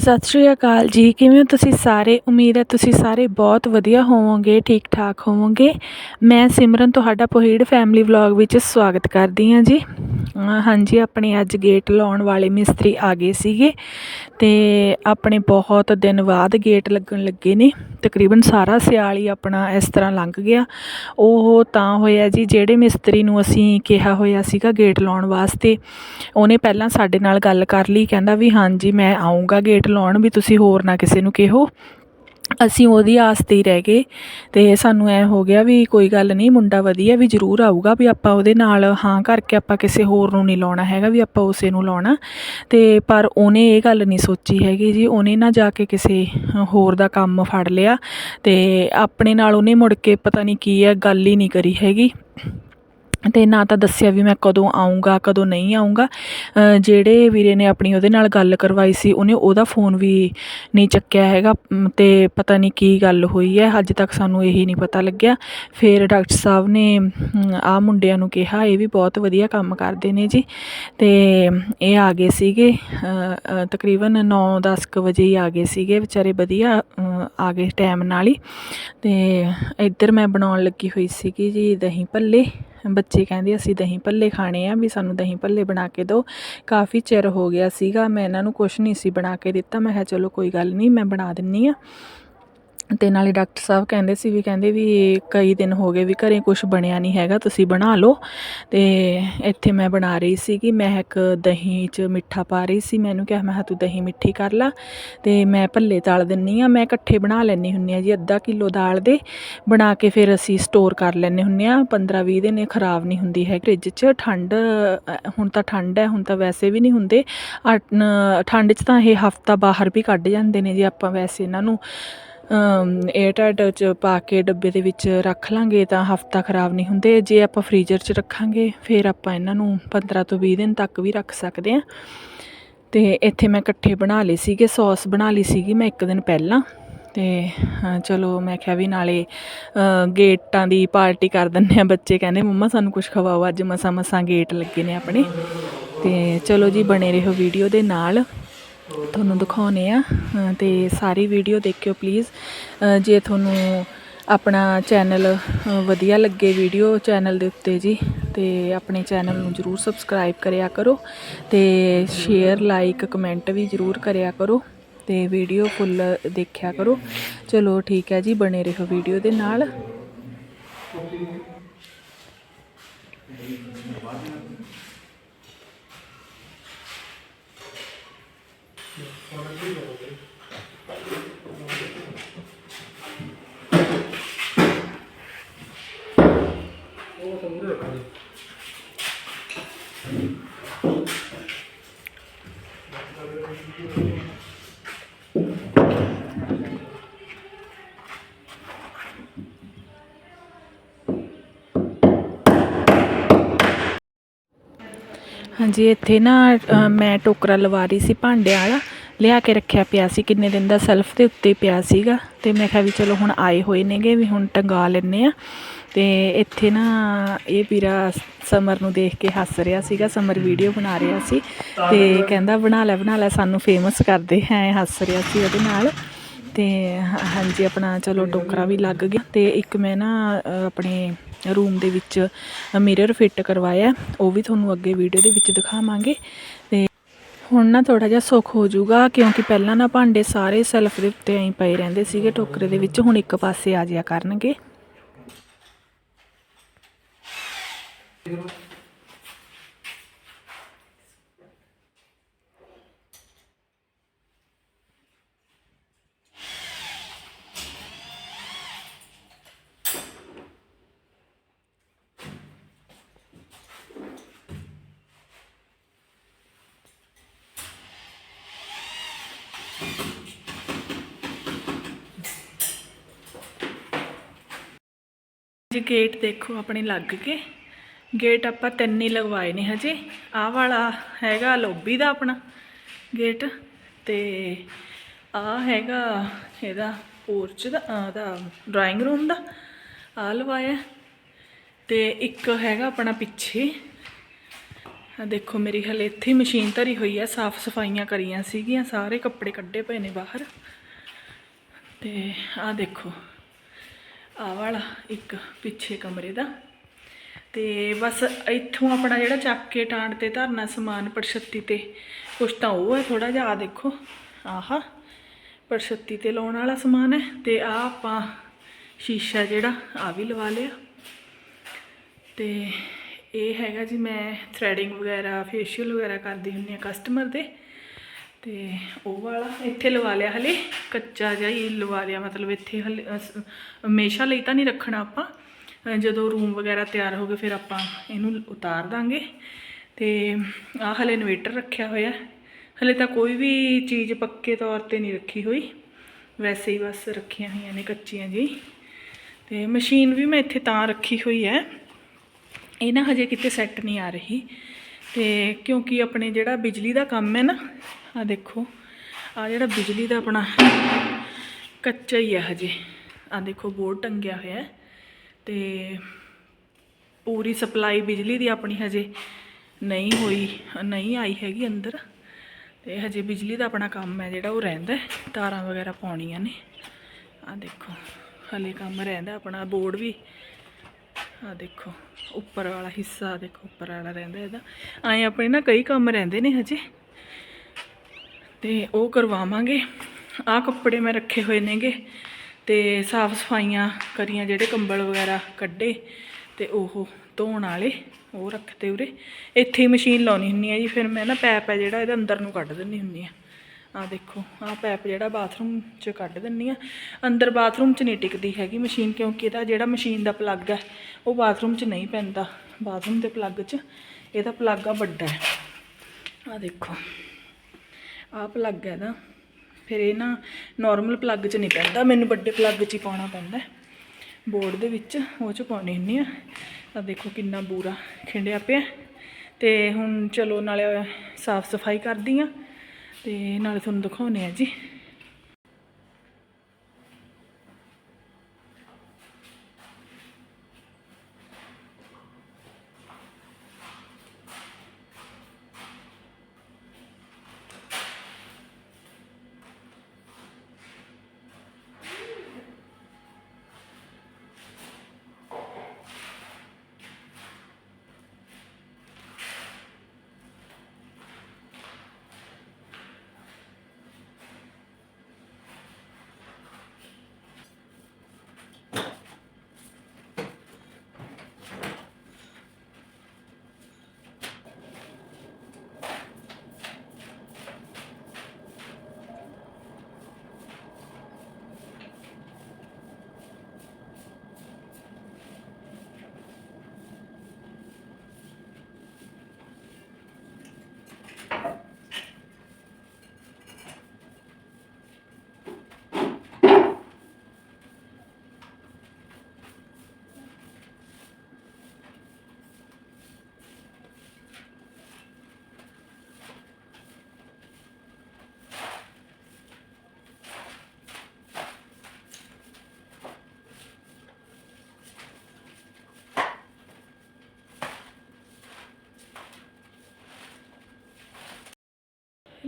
ਸਤਿ ਸ਼੍ਰੀ ਅਕਾਲ ਜੀ। ਕਿਵੇਂ ਹੋ ਤੁਸੀਂ ਸਾਰੇ? ਉਮੀਦ ਹੈ ਤੁਸੀਂ ਸਾਰੇ ਬਹੁਤ ਵਧੀਆ ਹੋਵੋਗੇ, ਠੀਕ ਠਾਕ ਹੋਵੋਗੇ। ਮੈਂ ਸਿਮਰਨ, ਤੁਹਾਡਾ ਪੋਹੀੜ ਫੈਮਿਲੀ ਵਲੌਗ ਵਿੱਚ ਸਵਾਗਤ ਕਰਦੀ ਹਾਂ ਜੀ। ਹਾਂਜੀ, ਆਪਣੇ ਅੱਜ ਗੇਟ ਲਾਉਣ ਵਾਲੇ ਮਿਸਤਰੀ ਆ ਗਏ ਸੀਗੇ ਤੇ ਆਪਣੇ ਬਹੁਤ ਦਿਨ ਬਾਅਦ ਗੇਟ ਲੱਗਣ ਲੱਗੇ ਨੇ। ਤਕਰੀਬਨ ਸਾਰਾ ਸਿਆਲ ਹੀ ਆਪਣਾ ਇਸ ਤਰ੍ਹਾਂ ਲੰਘ ਗਿਆ। ਉਹ ਤਾਂ ਹੋਇਆ ਜੀ, ਜਿਹੜੇ ਮਿਸਤਰੀ ਨੂੰ ਅਸੀਂ ਕਿਹਾ ਹੋਇਆ ਸੀਗਾ ਗੇਟ ਲਾਉਣ ਵਾਸਤੇ, ਉਹਨੇ ਪਹਿਲਾਂ ਸਾਡੇ ਨਾਲ ਗੱਲ ਕਰ ਲਈ, ਕਹਿੰਦਾ ਵੀ ਹਾਂਜੀ, ਮੈਂ ਆਉਂਗਾ ਗੇਟ ਲਾਉਣ ਵੀ ਤੁਸੀਂ ਹੋਰ ਨਾ ਕਿਸੇ ਨੂੰ ਕਿਹੋ। ਅਸੀਂ ਉਹਦੀ ਆਸ ਤੇ ਹੀ ਰਹਿ ਗਏ ਤੇ ਸਾਨੂੰ ਐ ਹੋ ਗਿਆ ਵੀ ਕੋਈ ਗੱਲ ਨਹੀਂ, ਮੁੰਡਾ ਵਧੀਆ ਵੀ ਜ਼ਰੂਰ ਆਊਗਾ ਵੀ ਆਪਾਂ ਉਹਦੇ ਨਾਲ ਹਾਂ ਕਰਕੇ ਆਪਾਂ ਕਿਸੇ ਹੋਰ ਨੂੰ ਨਹੀਂ ਲਾਉਣਾ ਹੈਗਾ ਵੀ ਆਪਾਂ ਉਸੇ ਨੂੰ ਲਾਉਣਾ। ਤੇ ਪਰ ਉਹਨੇ ਇਹ ਗੱਲ ਨਹੀਂ ਸੋਚੀ ਹੈਗੀ ਜੀ, ਉਹਨੇ ਨਾ ਜਾ ਕੇ ਕਿਸੇ ਹੋਰ ਦਾ ਕੰਮ ਫੜ ਲਿਆ ਤੇ ਆਪਣੇ ਨਾਲ ਉਹਨੇ ਮੁੜ ਕੇ ਪਤਾ ਨਹੀਂ ਕੀ ਹੈ, ਗੱਲ ਹੀ ਨਹੀਂ ਕਰੀ ਹੈਗੀ। ਅਤੇ ਨਾ ਤਾਂ ਦੱਸਿਆ ਵੀ ਮੈਂ ਕਦੋਂ ਆਊਂਗਾ, ਕਦੋਂ ਨਹੀਂ ਆਊਂਗਾ। ਜਿਹੜੇ ਵੀਰੇ ਨੇ ਆਪਣੀ ਉਹਦੇ ਨਾਲ ਗੱਲ ਕਰਵਾਈ ਸੀ, ਉਹਨੇ ਉਹਦਾ ਫੋਨ ਵੀ ਨਹੀਂ ਚੱਕਿਆ ਹੈਗਾ ਅਤੇ ਪਤਾ ਨਹੀਂ ਕੀ ਗੱਲ ਹੋਈ ਹੈ, ਅੱਜ ਤੱਕ ਸਾਨੂੰ ਇਹੀ ਨਹੀਂ ਪਤਾ ਲੱਗਿਆ। ਫਿਰ ਡਾਕਟਰ ਸਾਹਿਬ ਨੇ ਆਹ ਮੁੰਡਿਆਂ ਨੂੰ ਕਿਹਾ, ਇਹ ਵੀ ਬਹੁਤ ਵਧੀਆ ਕੰਮ ਕਰਦੇ ਨੇ ਜੀ। ਅਤੇ ਇਹ ਆ ਗਏ ਸੀਗੇ ਤਕਰੀਬਨ ਨੌ ਦਸ ਕੁ ਵਜੇ ਹੀ ਆ ਗਏ ਸੀਗੇ, ਵਿਚਾਰੇ ਵਧੀਆ ਆ ਗਏ ਟਾਈਮ ਨਾਲ ਹੀ। ਅਤੇ ਇੱਧਰ ਮੈਂ ਬਣਾਉਣ ਲੱਗੀ ਹੋਈ ਸੀਗੀ ਜੀ ਦਹੀਂ ਭੱਲੇ। ਬੱਚੇ ਕਹਿੰਦੇ, ਅਸੀਂ ਦਹੀਂ ਭੱਲੇ ਖਾਣੇ ਆ, ਵੀ ਸਾਨੂੰ ਦਹੀਂ ਭੱਲੇ ਬਣਾ ਕੇ ਦਿਓ। ਕਾਫੀ ਚਿਰ ਹੋ ਗਿਆ ਸੀਗਾ, ਮੈਂ ਇਹਨਾਂ ਨੂੰ ਕੁਛ ਨਹੀਂ ਸੀ ਬਣਾ ਕੇ ਦਿੱਤਾ। ਮੈਂ ਕਿਹਾ, ਚਲੋ ਕੋਈ ਗੱਲ ਨਹੀਂ, ਮੈਂ ਬਣਾ ਦਿੰਨੀ ਆ। ਅਤੇ ਨਾਲੇ ਡਾਕਟਰ ਸਾਹਿਬ ਕਹਿੰਦੇ ਸੀ ਵੀ, ਕਹਿੰਦੇ ਵੀ ਕਈ ਦਿਨ ਹੋ ਗਏ ਵੀ ਘਰੇ ਕੁਝ ਬਣਿਆ ਨਹੀਂ ਹੈਗਾ, ਤੁਸੀਂ ਬਣਾ ਲਓ। ਅਤੇ ਇੱਥੇ ਮੈਂ ਬਣਾ ਰਹੀ ਸੀਗੀ, ਮੈਂ ਇੱਕ ਦਹੀਂ 'ਚ ਮਿੱਠਾ ਪਾ ਰਹੀ ਸੀ ਮੈਨੂੰ ਕਿਹਾ, ਮੈਂ ਕਿਹਾ ਤੂੰ ਦਹੀਂ ਮਿੱਠੀ ਕਰ ਲਾ। ਅਤੇ ਮੈਂ ਭੱਲੇ ਤਲ ਦਿੰਨੀ ਆ, ਮੈਂ ਇਕੱਠੇ ਬਣਾ ਲੈਂਦੀ ਹੁੰਦੀ ਆ ਜੀ, ਅੱਧਾ ਕਿਲੋ ਦਾਲ ਦੇ। ਬਣਾ ਕੇ ਫਿਰ ਅਸੀਂ ਸਟੋਰ ਕਰ ਲੈਂਦੇ ਹੁੰਦੇ ਆ 15 20 ਦਿਨ ਇਹ ਖਰਾਬ ਨਹੀਂ ਹੁੰਦੀ ਹੈ ਫ੍ਰਿਜ 'ਚ। ਠੰਡ ਹੁਣ ਤਾਂ ਠੰਡ ਹੈ, ਹੁਣ ਤਾਂ ਵੈਸੇ ਵੀ ਨਹੀਂ ਹੁੰਦੇ। ਅ- ਠੰਡ 'ਚ ਤਾਂ ਇਹ ਹਫਤਾ ਬਾਹਰ ਵੀ ਕੱਢ ਜਾਂਦੇ ਨੇ ਜੇ, ਆਪਾਂ ਵੈਸੇ ਇਹਨਾਂ ਨੂੰ। 에ਅਰਟਾਈਟ ਚ ਪਾ ਕੇ ਡੱਬੇ ਦੇ ਵਿੱਚ ਰੱਖ ਲਾਂਗੇ ਤਾਂ ਹਫਤਾ ਖਰਾਬ ਨਹੀਂ ਹੁੰਦੇ। ਜੇ ਆਪਾਂ ਫ੍ਰੀਜ਼ਰ 'ਚ ਰੱਖਾਂਗੇ, ਫਿਰ ਆਪਾਂ ਇਹਨਾਂ ਨੂੰ 15 ਤੋਂ 20 ਦਿਨ ਤੱਕ ਵੀ ਰੱਖ ਸਕਦੇ ਆ ਤੇ ਇੱਥੇ ਮੈਂ ਇਕੱਠੇ ਬਣਾ ਲਏ ਸੀਗੇ ਸੌਸ ਬਣਾ ਲਈ ਸੀਗੀ ਮੈਂ ਇੱਕ ਦਿਨ ਪਹਿਲਾਂ। ਤੇ ਚਲੋ ਮੈਂ ਕਿਹਾ ਵੀ ਨਾਲੇ ਗੇਟਾਂ ਦੀ ਪਾਰਟੀ ਕਰ ਦਿੰਦੇ ਆ ਬੱਚੇ ਕਹਿੰਦੇ, ਮੰਮਾ, ਸਾਨੂੰ ਕੁਝ ਖਵਾਓ। ਅੱਜ ਮਸਾਂ ਮਸਾਂ ਗੇਟ ਲੱਗੇ ਨੇ ਆਪਣੇ। ਤੇ ਚਲੋ ਜੀ, ਬਣੇ ਰਹੋ ਵੀਡੀਓ ਦੇ ਨਾਲ। ਤੁਹਾਨੂੰ ਦਿਖਾਉਨੇ ਆ ਅ, ਤੇ ਸਾਰੀ ਵੀਡੀਓ ਦੇਖਿਓ ਪਲੀਜ਼ ਜੇ ਤੁਹਾਨੂੰ ਆਪਣਾ ਚੈਨਲ ਵਧੀਆ ਲੱਗੇ ਵੀਡੀਓ ਚੈਨਲ ਦੇ ਉੱਤੇ ਜੀ ਤੇ ਆਪਣੇ ਚੈਨਲ ਨੂੰ ਜਰੂਰ ਸਬਸਕ੍ਰਾਈਬ ਕਰਿਆ ਕਰੋ ਤੇ ਸ਼ੇਅਰ ਲਾਈਕ ਕਮੈਂਟ ਵੀ ਜਰੂਰ ਕਰਿਆ ਕਰੋ ਤੇ ਵੀਡੀਓ ਫੁੱਲ ਦੇਖਿਆ ਕਰੋ। ਚਲੋ ਠੀਕ ਹੈ ਜੀ ਬਣੇ ਰਹੋ ਵੀਡੀਓ ਦੇ ਨਾਲ। ਹਾਂਜੀ, ਇੱਥੇ ਨਾ ਮੈਂ ਟੋਕਰਾ ਲਵਾ ਰਹੀ ਸੀ ਭਾਂਡਿਆਂ ਵਾਲਾ। ਲਿਆ ਕੇ ਰੱਖਿਆ ਪਿਆ ਸੀ, ਕਿੰਨੇ ਦਿਨ ਦਾ ਸੈਲਫ ਦੇ ਉੱਤੇ ਪਿਆ ਸੀਗਾ। ਤੇ ਮੈਂ ਕਿਹਾ ਵੀ ਚਲੋ ਹੁਣ ਆਏ ਹੋਏ ਨੇਗੇ, ਵੀ ਹੁਣ ਟੰਗਾ ਲੈਨੇ ਆ ਅਤੇ ਇੱਥੇ ਨਾ ਇਹ ਵੀਰਾ ਸਮਰ ਨੂੰ ਦੇਖ ਕੇ ਹੱਸ ਰਿਹਾ ਸੀਗਾ, ਸਮਰ ਵੀਡੀਓ ਬਣਾ ਰਿਹਾ ਸੀ ਅਤੇ ਕਹਿੰਦਾ ਬਣਾ ਲੈ ਬਣਾ ਲੈ, ਸਾਨੂੰ ਫੇਮਸ ਕਰਦੇ ਹੈ, ਹੱਸ ਰਿਹਾ ਸੀ ਉਹਦੇ ਨਾਲ। ਤੇ ਹਾਂਜੀ, ਆਪਣਾ ਚਲੋ ਟੋਕਰਾ ਵੀ ਲੱਗ ਗਿਆ ਤੇ ਇੱਕ ਮੈਂ ਨਾ ਆਪਣੇ ਰੂਮ ਦੇ ਵਿੱਚ ਮਿਰਰ ਫਿੱਟ ਕਰਵਾਇਆ, ਉਹ ਵੀ ਤੁਹਾਨੂੰ ਅੱਗੇ ਵੀਡੀਓ ਦੇ ਵਿੱਚ ਦਿਖਾਵਾਂਗੇ। ਤੇ ਹੁਣ ਨਾ ਥੋੜਾ ਜਿਹਾ ਸੁੱਖ ਹੋ ਜਾਊਗਾ, ਕਿਉਂਕਿ ਪਹਿਲਾਂ ਨਾ ਭਾਂਡੇ ਸਾਰੇ ਸੈਲਫ ਦੇ ਉੱਤੇ ਐਂ ਪਏ ਰਹਿੰਦੇ ਸੀਗੇ ਟੋਕਰੇ ਦੇ ਵਿੱਚ, ਹੁਣ ਇੱਕ ਪਾਸੇ ਆ ਜਿਆ ਕਰਨਗੇ। ਜੀ ਗੇਟ ਦੇਖੋ ਆਪਣੇ ਲੱਗ ਕੇ। ਗੇਟ ਆਪਾਂ ਤਿੰਨ ਹੀ ਲਗਵਾਏ ਨੇ ਹਜੇ। ਆਹ ਵਾਲਾ ਹੈਗਾ ਲੋਬੀ ਦਾ ਆਪਣਾ ਗੇਟ ਤੇ ਆਹ ਹੈਗਾ ਇਹਦਾ ਪੋਰਚ ਦਾ, ਆਹ ਦਾ ਡਰਾਇੰਗ ਰੂਮ ਦਾ। ਆਹ ਲਵਾਇਆ। ਤੇ ਇੱਕ ਹੈਗਾ ਆਪਣਾ ਪਿੱਛੇ। ਆ ਦੇਖੋ ਮੇਰੀ ਹਲੇ ਇੱਥੇ ਮਸ਼ੀਨ ਧਰੀ ਹੋਈ ਹੈ ਸਾਫ਼ ਸਫਾਈਆਂ ਕਰੀਆਂ ਸੀਗੀਆਂ, ਸਾਰੇ ਕੱਪੜੇ ਕੱਢੇ ਪਏ ਨੇ ਬਾਹਰ। ਤੇ ਆ ਦੇਖੋ, ਆਹ ਵਾਲਾ ਇੱਕ ਪਿੱਛੇ ਕਮਰੇ ਦਾ। ਤੇ ਬਸ ਇੱਥੋਂ ਆਪਣਾ ਜਿਹੜਾ ਚੱਕ ਕੇ ਟਾਂਡ ਤੇ ਧਰਨਾ ਸਮਾਨ ਪਰਛੱਤੀ ਤੇ, ਕੁਛ ਤਾਂ ਉਹ ਹੈ ਥੋੜਾ ਜਿਹਾ ਆ ਦੇਖੋ, ਆਹਾ ਪਰਛੱਤੀ ਤੇ ਲਾਉਣ ਵਾਲਾ ਸਮਾਨ ਹੈ ਤੇ ਆ ਆਪਾਂ ਸ਼ੀਸ਼ਾ ਜਿਹੜਾ ਆ ਵੀ ਲਵਾ ਲਿਆ। ਤੇ ਇਹ ਹੈਗਾ ਜੀ ਮੈਂ ਥ੍ਰੈਡਿੰਗ ਵਗੈਰਾ ਫੇਸ਼ੀਅਲ ਵਗੈਰਾ ਕਰਦੀ ਹੁੰਦੀ ਆ ਕਸਟਮਰ ਦੇ। ਤੇ ਉਹ ਵਾਲਾ ਇੱਥੇ ਲਵਾ ਲਿਆ ਹਲੇ, ਕੱਚਾ ਜਿਹਾ ਹੀ ਲਵਾ ਲਿਆ, ਮਤਲਬ ਇੱਥੇ ਹਲੇ ਹਮੇਸ਼ਾ ਲਈ ਤਾਂ ਨਹੀਂ ਰੱਖਣਾ ਆਪਾਂ। ਜਦੋਂ ਰੂਮ ਵਗੈਰਾ ਤਿਆਰ ਹੋ ਗਏ, ਫਿਰ ਆਪਾਂ ਇਹਨੂੰ ਉਤਾਰ ਦਾਂਗੇ। ਤੇ ਆ ਹਲੇ ਇਨਵੇਟਰ ਰੱਖਿਆ ਹੋਇਆ। ਹਲੇ ਤਾਂ ਕੋਈ ਵੀ ਚੀਜ਼ ਪੱਕੇ ਤੌਰ ਤੇ ਨਹੀਂ ਰੱਖੀ ਹੋਈ। ਵੈਸੇ ਹੀ ਬਸ ਰੱਖੀਆਂ ਹੋਈਆਂ ਨੇ ਕੱਚੀਆਂ ਜੀ ਤੇ ਮਸ਼ੀਨ ਵੀ ਮੈਂ ਇੱਥੇ ਤਾਂ ਰੱਖੀ ਹੋਈ ਹੈ। ਇਹ ਨਾ ਹਜੇ ਕਿਤੇ ਸੈੱਟ ਨਹੀਂ ਆ ਰਹੀ। ਤੇ ਕਿਉਂਕਿ ਆਪਣੇ ਜਿਹੜਾ ਬਿਜਲੀ ਦਾ ਕੰਮ ਹੈ ਨਾ ਆ ਦੇਖੋ ਆ ਜਿਹੜਾ ਬਿਜਲੀ ਦਾ ਆਪਣਾ ਕੱਚਾ ਹੀ ਹੈ ਹਜੇ। ਆ ਦੇਖੋ, ਬੋਰਡ ਟੰਗਿਆ ਹੋਇਆ ਹੈ। ਤੇ ਪੂਰੀ ਸਪਲਾਈ ਬਿਜਲੀ ਦੀ ਆਪਣੀ ਹਜੇ ਨਹੀਂ ਹੋਈ, ਨਹੀਂ ਆਈ ਹੈਗੀ ਅੰਦਰ। ਤੇ ਹਜੇ ਬਿਜਲੀ ਦਾ ਆਪਣਾ ਕੰਮ ਹੈ ਜਿਹੜਾ, ਉਹ ਰਹਿੰਦਾ ਤਾਰਾਂ ਵਗੈਰਾ ਪਾਉਣੀਆਂ ਨੇ। ਆ ਦੇਖੋ, ਹਲੇ ਕੰਮ ਰਹਿੰਦਾ ਆਪਣਾ। ਬੋਰਡ ਵੀ ਆ ਦੇਖੋ, ਉੱਪਰ ਵਾਲਾ ਹਿੱਸਾ ਦੇਖੋ, ਉੱਪਰ ਵਾਲਾ ਰਹਿੰਦਾ ਇਹਦਾ। ਐਂ ਆਪਣੇ ਨਾ ਕਈ ਕੰਮ ਰਹਿੰਦੇ ਨੇ ਹਜੇ। ਤੇ ਉਹ ਕਰਵਾਵਾਂਗੇ। ਆ ਕੱਪੜੇ ਮੈਂ ਰੱਖੇ ਹੋਏ ਨੇਗੇ। ਤੇ ਸਾਫ਼ ਸਫਾਈਆਂ ਕਰੀਆਂ ਜਿਹੜੇ ਕੰਬਲ ਵਗੈਰਾ ਕੱਢੇ ਤੇ ਉਹ ਧੋਣ ਵਾਲੇ, ਉਹ ਰੱਖਤੇ ਉਰੇ। ਇੱਥੇ ਹੀ ਮਸ਼ੀਨ ਲਾਉਣੀ ਹੁੰਦੀ ਹੈ ਜੀ, ਫਿਰ ਮੈਂ ਨਾ ਪੈਪ ਹੈ ਜਿਹੜਾ, ਇਹਦੇ ਅੰਦਰ ਨੂੰ ਕੱਢ ਦਿੰਦੀ ਹੁੰਦੀ ਆ। ਆ ਦੇਖੋ ਆ ਪੈਪ ਜਿਹੜਾ ਬਾਥਰੂਮ 'ਚ ਕੱਢ ਦਿੰਨੀ ਆ। ਅੰਦਰ ਬਾਥਰੂਮ 'ਚ ਨਹੀਂ ਟਿਕਦੀ ਹੈਗੀ ਮਸ਼ੀਨ, ਕਿਉਂਕਿ ਇਹਦਾ ਜਿਹੜਾ ਮਸ਼ੀਨ ਦਾ ਪਲੱਗ ਹੈ ਉਹ ਬਾਥਰੂਮ 'ਚ ਨਹੀਂ ਪੈਂਦਾ। ਬਾਥਰੂਮ ਦੇ ਪਲੱਗ 'ਚ, ਇਹਦਾ ਪਲੱਗ ਆ ਵੱਡਾ। ਹੈ ਆ ਦੇਖੋ ਆ ਪਲੱਗ ਹੈ ਨਾ ਫਿਰ ਇਹ ਨਾ ਨਾਰਮਲ ਪਲੱਗ 'ਚ ਨਹੀਂ ਪੈਂਦਾ, ਮੈਨੂੰ ਵੱਡੇ ਪਲੱਗ 'ਚ ਹੀ ਪਾਉਣਾ ਪੈਂਦਾ ਬੋਰਡ ਦੇ ਵਿੱਚ ਉਹ 'ਚ ਪਾਉਣੀ ਹੁੰਦੀ ਆ ਤਾਂ ਦੇਖੋ ਕਿੰਨਾ ਬੂਰਾ ਖਿੰਡਿਆ ਪਿਆ ਤੇ ਹੁਣ ਚਲੋ ਨਾਲੇ ਸਾਫ਼ ਸਫ਼ਾਈ ਕਰਦੀ ਆ ਤੇ ਨਾਲੇ ਤੁਹਾਨੂੰ ਦਿਖਾਉਨੇ ਆ ਜੀ।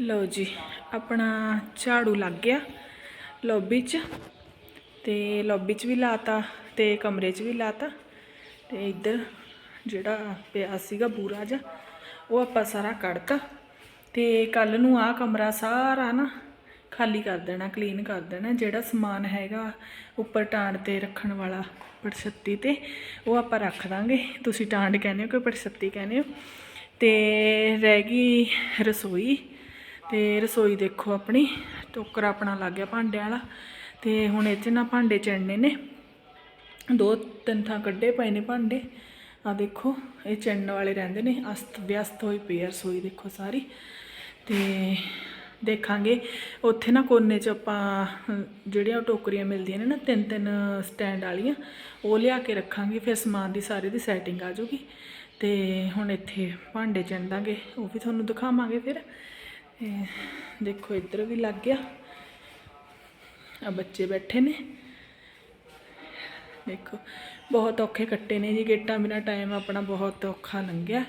ਲਓ ਜੀ, ਆਪਣਾ ਝਾੜੂ ਲੱਗ ਗਿਆ ਲੌਬੀ 'ਚ ਤੇ ਲੌਬੀ 'ਚ ਵੀ ਲਾਤਾ ਤੇ ਕਮਰੇ 'ਚ ਵੀ ਲਾਤਾ ਤੇ ਇੱਧਰ ਜਿਹੜਾ ਪਿਆ ਸੀਗਾ ਬੂਰਾ ਜਿਹਾ, ਉਹ ਆਪਾਂ ਸਾਰਾ ਕੱਢਤਾ ਤੇ ਕੱਲ ਨੂੰ ਆਹ ਕਮਰਾ ਸਾਰਾ ਨਾ ਖਾਲੀ ਕਰ ਦੇਣਾ ਕਲੀਨ ਕਰ ਦੇਣਾ, ਜਿਹੜਾ ਸਮਾਨ ਹੈਗਾ ਉੱਪਰ ਟਾਂਡ ਤੇ ਰੱਖਣ ਵਾਲਾ ਪਰਛੱਤੀ ਤੇ, ਉਹ ਆਪਾਂ ਰੱਖ ਦਾਂਗੇ। ਤੁਸੀਂ ਟਾਂਡ ਕਹਿੰਦੇ ਹੋ ਕਿ ਪਰਛੱਤੀ ਕਹਿੰਦੇ ਹੋ? ਤੇ ਰਹਿ ਗਈ ਰਸੋਈ। ਤੇ ਰਸੋਈ ਦੇਖੋ ਆਪਣੀ, ਟੋਕਰਾ ਆਪਣਾ ਲੱਗ ਗਿਆ ਭਾਂਡਿਆਂ ਵਾਲਾ, ਤੇ ਹੁਣ ਇਹ 'ਚ ਨਾ ਭਾਂਡੇ ਚੜਨੇ ਨੇ। ਦੋ ਤਿੰਨ ਥਾਂ ਕੱਢੇ ਪਏ ਨੇ ਭਾਂਡੇ। ਆ ਦੇਖੋ, ਇਹ ਚੜਨ ਵਾਲੇ ਰਹਿੰਦੇ ਨੇ, ਅਸਤ ਵਿਅਸਤ ਹੋਈ ਪਈ ਆ ਰਸੋਈ ਦੇਖੋ ਸਾਰੀ। ਤੇ ਦੇਖਾਂਗੇ, ਉੱਥੇ ਨਾ ਕੋਨੇ 'ਚ ਆਪਾਂ, ਜਿਹੜੀਆਂ ਉਹ ਟੋਕਰੀਆਂ ਮਿਲਦੀਆਂ ਨੇ ਨਾ, ਤਿੰਨ ਤਿੰਨ ਸਟੈਂਡ ਵਾਲੀਆਂ, ਉਹ ਲਿਆ ਕੇ ਰੱਖਾਂਗੇ, ਫਿਰ ਸਮਾਨ ਦੀ ਸਾਰੇ ਦੀ ਸੈਟਿੰਗ ਆ ਜਾਊਗੀ। ਤੇ ਹੁਣ ਇੱਥੇ ਭਾਂਡੇ ਚੰਦਾਂਗੇ ਉਹ ਵੀ ਤੁਹਾਨੂੰ ਦਿਖਾਵਾਂਗੇ ਫਿਰ। ਤੇ ਦੇਖੋ ਇੱਧਰ ਵੀ ਲੱਗ ਗਿਆ। ਆ ਬੱਚੇ ਬੈਠੇ ਨੇ। ਦੇਖੋ, ਬਹੁਤ ਔਖੇ ਕੱਟੇ ਨੇ ਜੀ ਗੇਟਾਂ ਬਿਨਾ ਟਾਈਮ ਆਪਣਾ ਬਹੁਤ ਔਖਾ ਲੰਘਿਆ।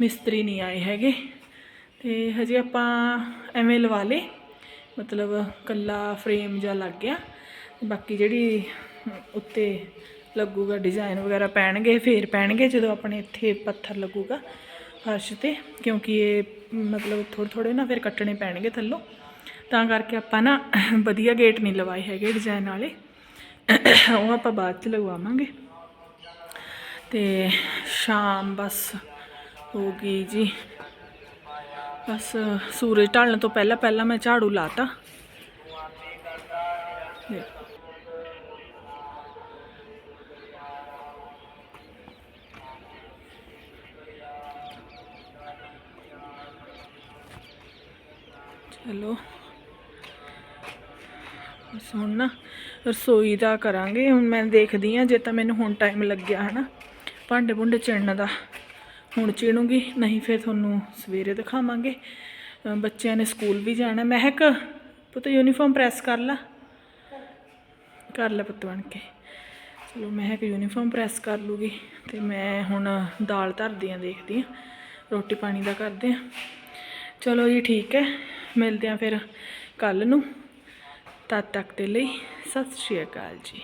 ਮਿਸਤਰੀ ਨਹੀਂ ਆਏ ਹੈਗੇ। ਤੇ ਹਜੇ ਆਪਾਂ ਐਵੇਂ ਲਵਾ ਲੇ ਮਤਲਬ ਕੱਲਾ ਫਰੇਮ ਜਾਂ ਲੱਗ ਗਿਆ। ਬਾਕੀ ਜਿਹੜੀ ਉੱਤੇ ਲੱਗੂਗਾ ਡਿਜ਼ਾਈਨ ਵਗੈਰਾ ਪੈਣਗੇ, ਫੇਰ ਪੈਣਗੇ ਜਦੋਂ ਆਪਣੇ ਇੱਥੇ ਪੱਥਰ ਲੱਗੂਗਾ ਫਰਸ਼ ਤੇ। ਕਿਉਂਕਿ ਇਹ ਮਤਲਬ ਥੋੜ੍ਹੇ ਥੋੜ੍ਹੇ ਨਾ ਫਿਰ ਕੱਟਣੇ ਪੈਣਗੇ ਥੱਲੋਂ। ਤਾਂ ਕਰਕੇ ਆਪਾਂ ਨਾ ਵਧੀਆ ਗੇਟ ਨਹੀਂ ਲਵਾਏ ਹੈਗੇ ਡਿਜ਼ਾਈਨ ਵਾਲੇ। ਉਹ ਆਪਾਂ ਬਾਅਦ ਚ ਲਗਵਾਵਾਂਗੇ। ਤੇ ਸ਼ਾਮ ਬਸ ਹੋ ਗਈ ਜੀ। ਬਸ ਸੂਰਜ ਢਲਣ ਤੋਂ ਪਹਿਲਾਂ ਪਹਿਲਾਂ ਮੈਂ ਝਾੜੂ ਲਾਤਾ ਦੇਖੋ। ਚਲੋ। ਬਸ ਹੁਣ ਨਾ ਰਸੋਈ ਦਾ ਕਰਾਂਗੇ। ਹੁਣ ਮੈਂ ਦੇਖਦੀ ਆ, ਜੇ ਤਾਂ ਮੈਨੂੰ ਹੁਣ ਟਾਈਮ ਲੱਗਿਆ, ਹਨਾ। ਭਾਂਡੇ ਭੁੰਡੇ ਚਿਣਨ ਦਾ। ਹੁਣ ਚਿਣੂਗੀ, ਨਹੀਂ ਫਿਰ ਤੁਹਾਨੂੰ ਸਵੇਰੇ ਦਿਖਾਵਾਂਗੇ। ਬੱਚਿਆਂ ਨੇ ਸਕੂਲ ਵੀ ਜਾਣਾ। ਮਹਿਕ, ਪੁੱਤ ਯੂਨੀਫਾਰਮ ਪ੍ਰੈਸ ਕਰ ਲਾ। ਕਰ ਲੈ ਪੁੱਤ ਬਣ ਕੇ। ਚਲੋ, ਮਹਿਕ ਯੂਨੀਫਾਰਮ ਪ੍ਰੈਸ ਕਰ ਲੂਗੀ। ਤੇ ਮੈਂ ਹੁਣ ਦਾਲ ਧਰਦੀ ਆ, ਦੇਖਦੀ ਆ। ਰੋਟੀ ਪਾਣੀ ਦਾ ਕਰਦੇ ਆ। ਚਲੋ ਜੀ, ਠੀਕ ਹੈ। ਮਿਲਦੇ ਆ ਫਿਰ ਕੱਲ ਨੂੰ। ਤਦ ਤੱਕ ਦੇ ਲਈ ਸਤਿ ਸ਼੍ਰੀ ਅਕਾਲ ਜੀ।